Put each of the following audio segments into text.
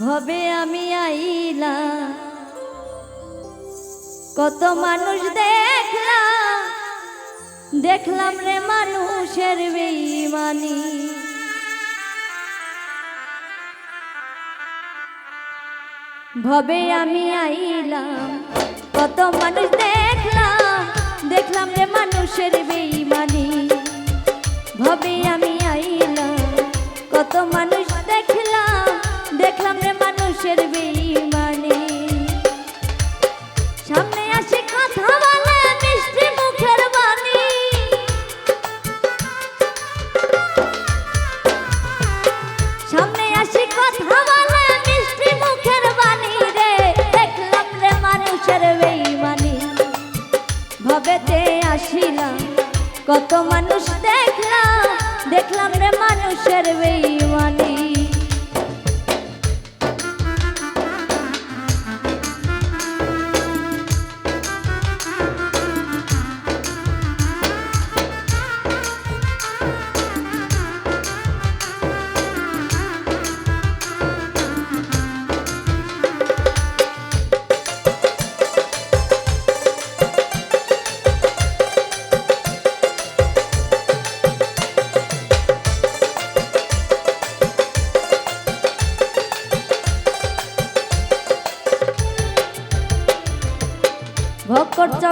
ভবে আমি আইলা কত মানুষ দেখলাম দেখলাম রে মানুষের বেইমানি। ভবে আমি আইলাম, কত মানুষ দেখলাম দেখলাম রে মানুষের বেইমানি। ভবে আমি আইলাম, কত মানুষ মানুষের বেইমানি ভবেতে আসিলাম কত মানুষ দেখলাম দেখলাম রে মানুষের বেইমানি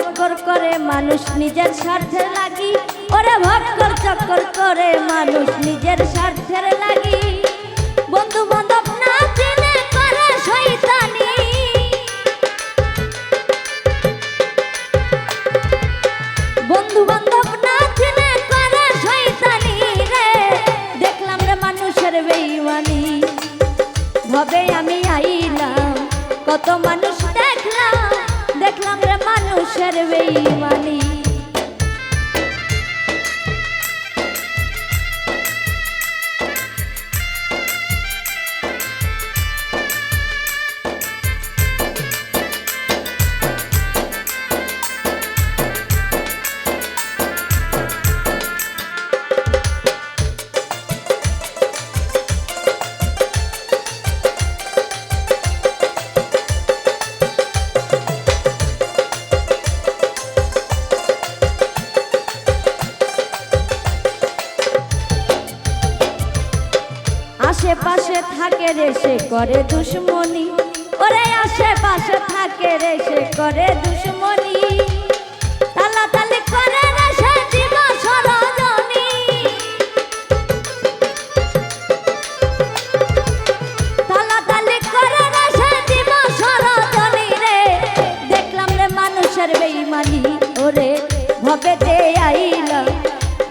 চক্কর করে মানুষ নিজের স্বার্থের লাগি। ওরে ভক্কর চক্কর করে মানুষ নিজের স্বার্থের লাগি। বন্ধু বান্ধব না চিনে করে বন্ধু বান্ধব না চিনে করে রে। দেখলাম রে মানুষের বেইমানি ভবে আমি আইলাম, কত মানুষ দেখলাম। দেখলাম রে মানুষের বেইমানি আশেপাশে থাকে রে সে করে দুশ্মনী। ওরে আশেপাশে থাকে রে সে করে দুশ্মনী।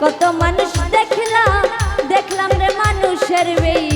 কত মানুষ দেখলাম দেখলাম রে মানুষের বেইমানি।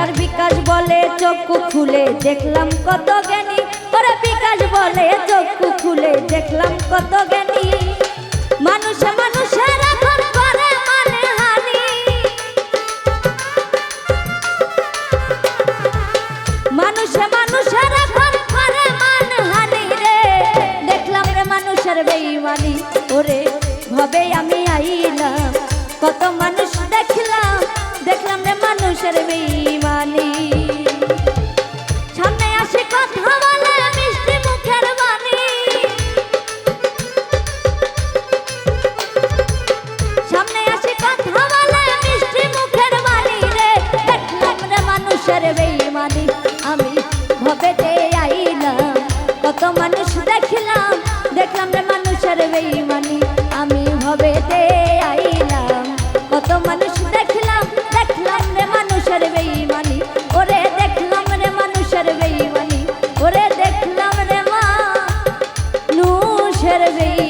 ভাষার বিকাশ বলে চক্ষু খুলে দেখলাম কত জ্ঞানী। ওরা বিকাশ বলে চক্ষু খুলে দেখলাম কত জ্ঞানী। মানুষে মানুষের মানে মানে ভাবে আমি আইলাম। কত কবে যে আইলাম। কত মানুষ দেখলাম দেখলাম রে মানুষের বেইমানি। আমি হবে যে আইলাম। কত মানুষ দেখলাম দেখলাম রে মানুষের বেইমানি। ওরে দেখলাম রে মানুষের বেইমানি। ওরে দেখলাম রে মা নুষের বেই